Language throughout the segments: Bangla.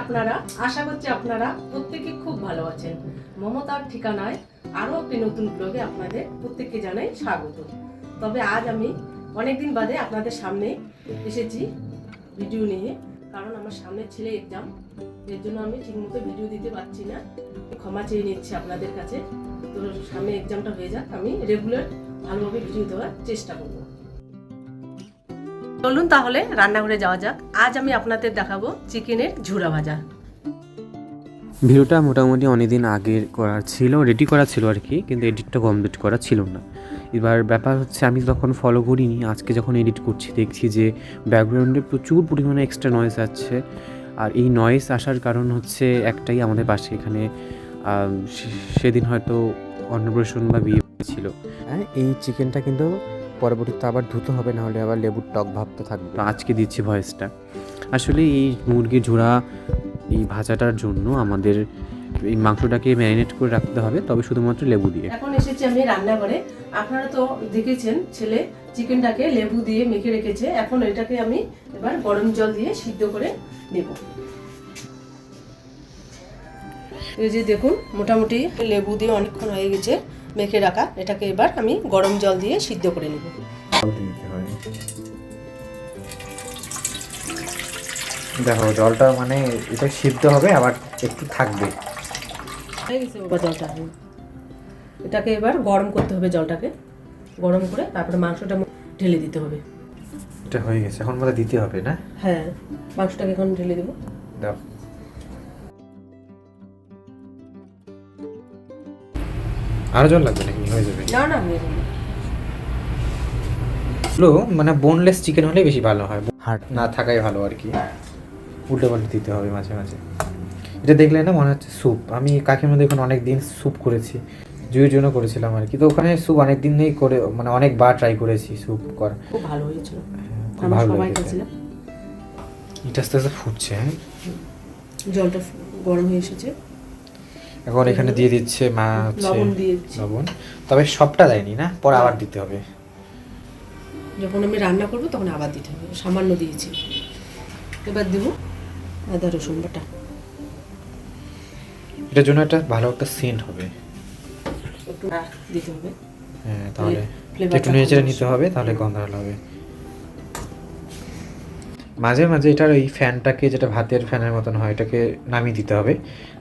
আপনারা? আশা করছি আপনারা প্রত্যেকে খুব ভালো আছেন। মমতার ঠিকানায় আরও একটি নতুন ব্লগে আপনাদের প্রত্যেককে জানাই স্বাগত। তবে আজ আমি অনেকদিন বাদে আপনাদের সামনে এসেছি ভিডিও নিয়ে। কারণ আমার সামনে ছেলে এক্সাম এর জন্য আমি ঠিকমতো ভিডিও দিতে পারছি না। ক্ষমা চেয়ে নিচ্ছি আপনাদের কাছে। তো সামনে এক্সামটা হয়ে যাক, আমি রেগুলার ভালোভাবে ভিডিও দেওয়ার চেষ্টা করব। চলুন তাহলে রান্নাঘরে যাওয়া যাক। আজ আমি আপনাদের দেখাবো চিকেনের ঝুরা ভাজা। ভিডিওটা মোটামুটি অনেকদিন আগের করা ছিল রেডি করা ছিল আর কি কিন্তু এডিটটা কমপ্লিট করা ছিল না। এবার ব্যাপার হচ্ছে আমি তখন ফলো করিনি। আজকে যখন এডিট করছি দেখছি যে ব্যাকগ্রাউন্ডে প্রচুর পরিমাণে এক্সট্রা নয়েজ আসছে। আর এই নয়েজ আসার কারণ হচ্ছে একটাই আমাদের পাশে এখানে সেদিন হয়তো অন্নপ্রাশন বা বিয়ে ছিল। হ্যাঁ এই চিকেনটা কিন্তু পরবর্তীতে আবার ধুতে হবে না হলে আবার লেবুর টক ভাবতে থাকবে। আজকে দিচ্ছি ভয়েসটা। আসলে এই মুরগির ঝোড়া এই ভাজাটার জন্য আমাদের এই মাংসটাকে ম্যারিনেট করে রাখতে হবে তবে শুধুমাত্র লেবু দিয়ে। এখন এসেছি আমি রান্নাঘরে। আপনারা তো দেখেছেন ছেলে চিকেনটাকে লেবু দিয়ে মেখে রেখেছে। এখন এটাকে আমি এবার গরম জল দিয়ে সিদ্ধ করে নেব। এই যে দেখুন মোটামুটি লেবু দিয়ে অনেকক্ষণ হয়ে গেছে। মেখে রাখা এটাকে এবার আমি গরম জল দিয়ে সিদ্ধ করে নেব। দেখো জলটা মানে এটা সিদ্ধ হবে আবার একটু থাকবে। হয়ে গেছে বাবা জলটা। এটাকে এবার গরম করতে হবে জলটাকে। গরম করে তারপরে মাংসটা ঢেলে দিতে হবে। এটা হয়ে গেছে এখন মধ্যে দিতে হবে না? হ্যাঁ মাংসটাকে এখন ঢেলে দেবো। দাও। আরও জল লাগবে নাকি? হয়ে যাবে। না না হয়ে যাবে মানে বোনলেস চিকেন হলে বেশি ভালো হয়। হার্ট না থাকাই ভালো আর কি। উল্টে পাল্টে দিতে হবে মাঝে মাঝে। এটা দেখলে না মনে হচ্ছে স্যুপ আমি কাকিমা দেখুন অনেক দিন স্যুপ করেছি। জুইয়ের জন্য করেছিলাম আর কি। তো ওখানে স্যুপ অনেক দিনই করে মানে অনেকবার ট্রাই করেছি স্যুপ করা। খুব ভালো হয়েছিল। খুব ভালো সবাই এটা আস্তে আস্তে ফুটছে হ্যাঁ। জলটা গরম হয়ে এসেছে। এখন এখানে দিয়ে দিচ্ছে মা হচ্ছে লবণ। তবে সবটা দেয়নি না? পরে আবার দিতে হবে। যখন আমি রান্না করব তখন আবার দিতে হবে। সামান্য দিয়েছি। এবার দেবো আদা রসুন বাটা। এটার জন্য একটা ভালো একটা সিন হবে। একটু দিতে হবে। হ্যাঁ তাহলে একটু নেড়ে চেড়ে নিতে হবে তাহলে গন্ধ হবে মাঝে মাঝে এটার ওই ফ্যানটাকে যেটা ভাতের ফ্যানের মতন হয় এটাকে নামিয়ে দিতে হবে।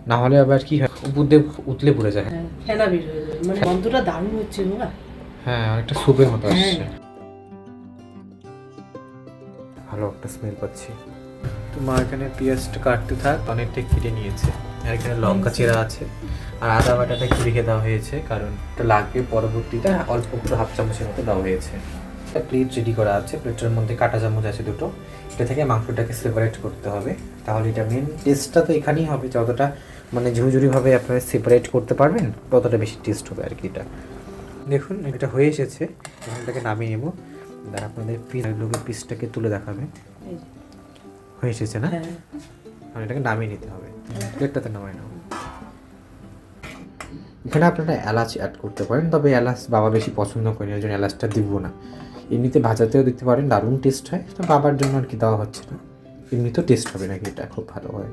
না হলে আবার কি হয় উপর দিয়ে উতলে পড়ে যায়। হ্যাঁ ফেনা বের হয়ে যাবে মানে গন্ধটা দারুণ হচ্ছে বাবা হ্যাঁ অনেকটা স্যুপের মতো হ্যাঁ। আসছে। ভালো একটা স্মেল পাচ্ছি। তো মা এখানে পেঁয়াজটা কাটতে থাক অনেকটা কেটে নিয়েছে। আর এখানে লঙ্কা চেরা আছে। আর আদা বাটাটা একটু রেখে দেওয়া হয়েছে কারণ এটা লাগবে পরবর্তীতে। অল্প একটু হাফ চামচের মতো দেওয়া হয়েছে। একটা প্লেট রেডি করা আছে। প্লেটের মধ্যে কাটা চামচ আছে দুটো। এটা থেকে মাংসটাকে সেপারেট করতে হবে। তাহলে এটা মেন টেস্টটা তো এখানেই হবে। যতটা মানে ঝুরঝুরিভাবে আপনারা সেপারেট করতে পারবেন ততটা বেশি টেস্ট হবে আর কি এটা। দেখুন এটা হয়ে এসেছে। এটাকে নামিয়ে নেব। আর আপনাদের পিস লোকের পিসটাকে তুলে দেখাবে। হয়ে এসেছে না? হ্যাঁ। আর এটাকে নামিয়ে নিতে হবে। প্লেটটাতে নামাই নাও এখানে আপনারা এলাচ অ্যাড করতে পারেন তবে এলাচ বাবা বেশি পছন্দ করেন ওই জন্য এলাচটা দিব না। এমনিতে ভাজাতেও দিতে পারেন দারুণ টেস্ট হয়। তো বাবার জন্য আর কি দেওয়া হচ্ছে না। এমনিতেও টেস্ট হবে নাকি এটা? খুব ভালো হয়।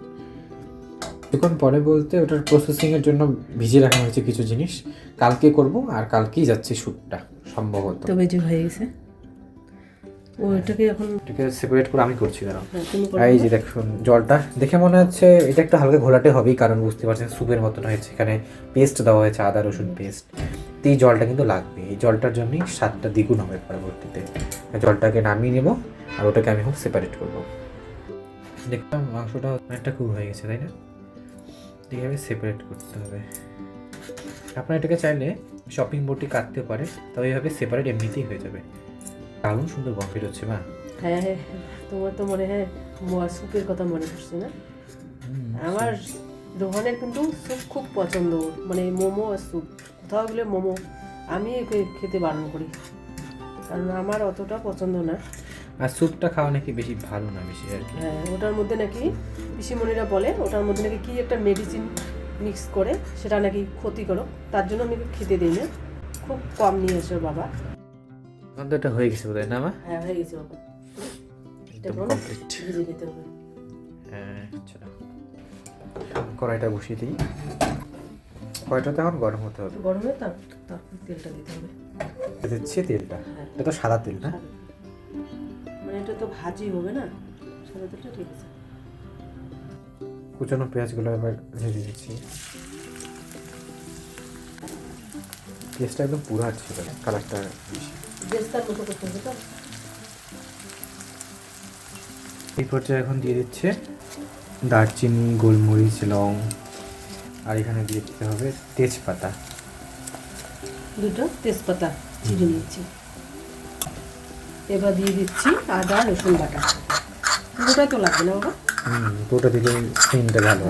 এখন পরে বলতে ওটার প্রসেসিংয়ের জন্য ভিজিয়ে রাখা হয়েছে কিছু জিনিস। কালকে করব আর কালকেই যাচ্ছে শ্যুটটা সম্ভবত। তবে যে হয়ে গেছে। ও এটাকে এখন এটাকে সেপারেট করে আমি করছি দাঁড়াও। হ্যাঁ, এই যে দেখুন জলটা দেখে মনে হচ্ছে এটা একটু হালকা ঘোলাটে হবেই কারণ বুঝতে পারছেন স্যুপের মতন হয়েছে। এখানে পেস্ট দেওয়া হয়েছে আদা রসুন পেস্ট তো এই জলটা কিন্তু লাগবে। এই জলটার জন্যই স্বাদটা দ্বিগুণ হবে পরবর্তীতে। জলটাকে নামিয়ে নেব আর ওটাকে আমি হোক সেপারেট করব। দেখলাম মাংসটা অনেকটা খুব হয়ে গেছে তাই না? এইভাবে সেপারেট করতে হবে। আপনারা এটাকে চাইলে শপিং বোর্ডটি কাটতে পারে তবে এইভাবে সেপারেট এমনিতেই হয়ে যাবে। দারুণ সুন্দর গম হচ্ছে মা। হ্যাঁ হ্যাঁ তোমার তো মনে হয় মোয়া স্যুপের কথা মনে পড়ছে না? আমার রোহানের কিন্তু স্যুপ খুব পছন্দ। মানে মোমো আর স্যুপ কোথাও গেলে মোমো। আমি খেতে বারণ করি। কারণ আমার অতটা পছন্দ না। আর স্যুপটা খাওয়া নাকি বেশি ভালো না বেশি আর কি? হ্যাঁ ওটার মধ্যে নাকি পিসিমণিরা বলে ওটার মধ্যে নাকি কি একটা মেডিসিন মিক্স করে সেটা নাকি ক্ষতিকারক। তার জন্য আমি খেতে দিই না। খুব কম নিয়ে ওর বাবা। গন্ধটা হয়ে গেছে বোধ হয় না মা? হ্যাঁ হয়ে গেছে বাবা। একদম কমপ্লিট ভেজে নিতে হবে। হ্যাঁ চলো কড়াইটা বসিয়ে দিই। কড়াইটা তো এখন গরম হতে হবে। গরমে তার তারপর তেলটা দিতে হবে। দিচ্ছি তেলটা। হ্যাঁ। এটা তো সাদা তেল না? মানে এটা তো ভাজি হবে না? সাদা তেলটা ঠিক আছে। কুচানো পেঁয়াজগুলো এবার ভেজে দিচ্ছি পেঁয়াজটা একদম পুরো ছিল কালারটা বেস্তার মতো করতে হবে তো এই পর্যায়ে এখন দিয়ে দিচ্ছে দারচিনি গোলমরিচ লং আর এখানে দিয়ে দিতে হবে তেজপাতা। দুটো তেজপাতা ছিঁড়ে নিচ্ছি। এবার দিয়ে দিচ্ছি আদা রসুন বাটা। দুটোই তো লাগবে না বাবা? হুম পুরোটা দিলে স্কিনটা ভালো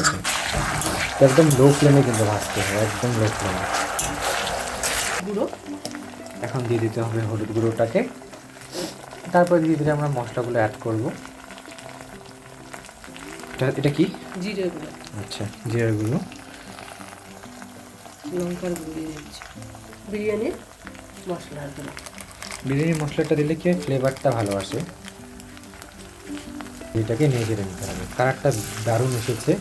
তো একদম লো ফ্লেমে কিন্তু ভাজতে হবে একদম লো ফ্লেমে গুঁড়ো। এখন দিয়ে দিতে হবে হলুদ গুঁড়োটাকে। তারপর দিয়ে দিলে আমরা মশলাগুলো অ্যাড করব। এটা এটা কি? জিরে গুঁড়ো। আচ্ছা জিরে গুঁড়ো। লঙ্কার গুঁড়ো দিয়ে দিচ্ছি বিরিয়ানির মশলার গুঁড়ো বিরিয়ানি মশলাটা দিলে কি ফ্লেভারটা ভালো আসে। এটাকে নিয়ে নেড়ে নিতে হবে। কালারটা দারুণ এসেছে।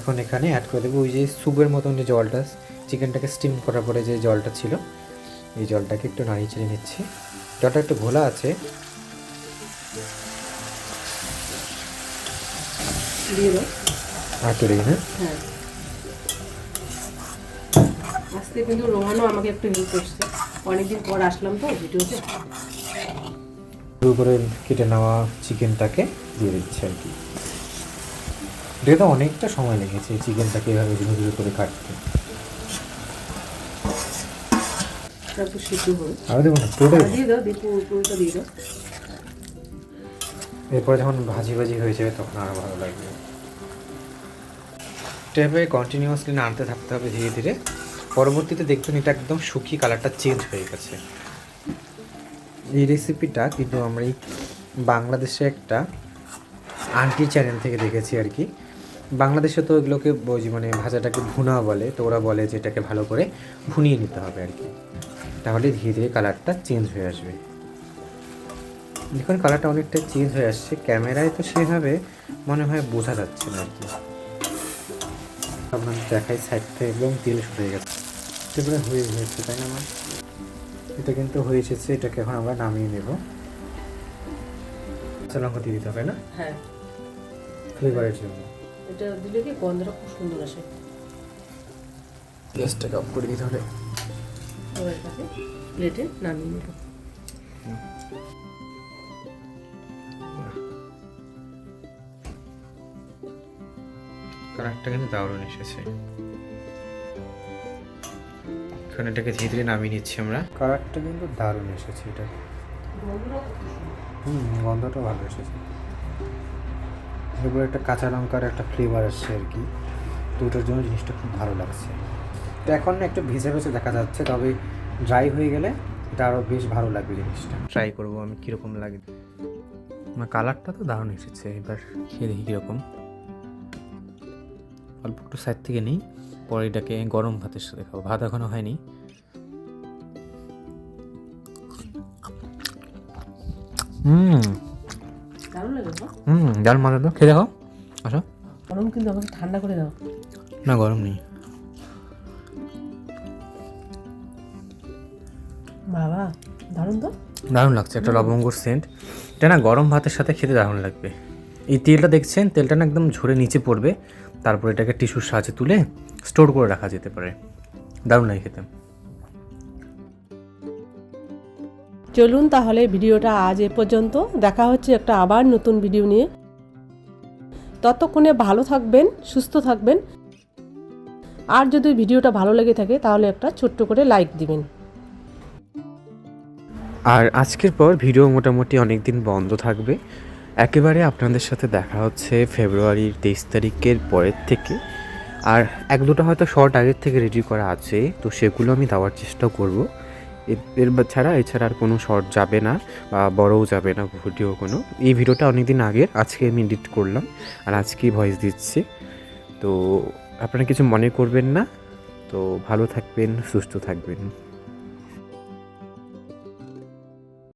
এখন এখানে অ্যাড করে দেবো ওই যে স্যুপের মতন যে জলটা চিকেনটাকে স্টিম করার পরে যে জলটা ছিল এই জলটাকে একটু নাড়িয়ে চেড়ে নিচ্ছি। জলটা একটু ঘোলা আছে। আর তুলে না হ্যাঁ। আজকে কিন্তু রোহানও আমাকে একটু হেল্প করছে। অনেকদিন পর আসলাম তো ভিডিওতে। করে কেটে নেওয়া চিকেনটাকে দিয়ে দিচ্ছে আর কি। এটা অনেকটা সময় লেগেছে চিকেনটাকে এভাবে ধীরে ধীরে করে কাটতে। তারপর সিদ্ধ হবে আরও দেবো না পুরোটাই দিয়ে দাও দিয়ে পুরোটা দিয়ে দাও। এরপরে যখন ভাজি ভাজি হয়ে যাবে তখন আরও ভালো লাগবে। এভাবে কন্টিনিউয়াসলি নাড়তে থাকতে হবে ধীরে ধীরে। পরবর্তীতে দেখবেন এটা একদম শুকিয়ে কালারটা চেঞ্জ হয়ে গেছে। এই রেসিপিটা কিন্তু আমরা এই বাংলাদেশে একটা আন্টি চ্যানেল থেকে দেখেছি আর কি। বাংলাদেশে তো এগুলোকে মানে ভাজাটাকে ভুনা বলে, তো ওরা বলে যে এটাকে ভালো করে ভুনিয়ে নিতে হবে আর কি। তাহলে ধীরে ধীরে কালারটা চেঞ্জ হয়ে আসবে। দেখুন কালারটা অনেকটা চেঞ্জ হয়ে আসছে। ক্যামেরায় তো সেভাবে মনে হয় বোঝা যাচ্ছে না আর কি। আপনার দেখাই সাইড থেকে একদম তেল শুকিয়ে গেছে। এগুলো হয়ে হয়েছে তাই না আমার এটা কিন্তু হয়ে এসেছে এটাকে এখন আমরা নামিয়ে নেব। কাঁচা লঙ্কা দিয়ে দিতে হবে না? হ্যাঁ। ফ্লেভারের জন্য। এটা দিলে কি গন্ধটা খুব সুন্দর আসে? গ্যাসটাকে অফ করে দিতে হবে। এটাকে প্লেটে নামিয়ে নেব। কালারটা কিন্তু দারুণ এসেছে। এখন এটাকে ধীরে ধীরে নামিয়ে নিচ্ছি আমরা। কালারটা কিন্তু দারুণ এসেছে এটা। হুম গন্ধটা ভালো এসেছে। এরপরে একটা কাঁচা লঙ্কার একটা ফ্লেভার আসছে আর কি। তো ওটার জন্য জিনিসটা খুব ভালো লাগছে। তো এখন একটু ভেজে ভেজে দেখা যাচ্ছে তবে ড্রাই হয়ে গেলে এটা আরও বেশ ভালো লাগবে জিনিসটা। ট্রাই করব আমি কীরকম লাগে। আমার কালারটা তো দারুণ এসেছে। এবার খেয়ে দেখি কীরকম। অল্প একটু সাইড থেকে নিই। পরে এটাকে গরম ভাতের সাথে খাব। ভাত এখনও হয়নি। হুম। হুম ডাল তো। খেয়ে দেখো। আসো। গরম কিন্তু আমাকে ঠান্ডা করে দাও। না গরম নেই। বাবা দারুণ তো। দারুণ লাগছে একটা লবঙ্গর সেন্ট এটা না গরম ভাতের সাথে খেতে দারুণ লাগবে। এই তেলটা দেখছেন? তেলটা না একদম ঝরে নিচে পড়বে। তারপর এটাকে টিস্যুর সাহায্যে তুলে স্টোর করে রাখা যেতে পারে। দারুণ লাগে খেতে। চলুন তাহলে ভিডিওটা আজ এ পর্যন্ত। দেখা হচ্ছে একটা আবার নতুন ভিডিও নিয়ে। ততক্ষণে ভালো থাকবেন সুস্থ থাকবেন। আর যদি ভিডিওটা ভালো লেগে থাকে তাহলে একটা ছোট্ট করে লাইক দিবেন। আর আজকের পর ভিডিও মোটামুটি অনেক দিন বন্ধ থাকবে। একেবারে আপনাদের সাথে দেখা হচ্ছে ফেব্রুয়ারির তেইশ তারিখের পরের থেকে। আর এক দুটো হয়তো শর্ট আগের থেকে রেডি করা আছে, তো সেগুলো আমি দেওয়ার চেষ্টা করব। এর- ছাড়া এছাড়া আর কোনো শর্ট যাবে না বা বড়ও যাবে না ভিডিও কোনো। এই ভিডিওটা অনেক দিন আগের, আজকে আমি এডিট করলাম আর আজকেই ভয়েস দিচ্ছি। তো আপনারা কিছু মনে করবেন না, তো ভালো থাকবেন, সুস্থ থাকবেন।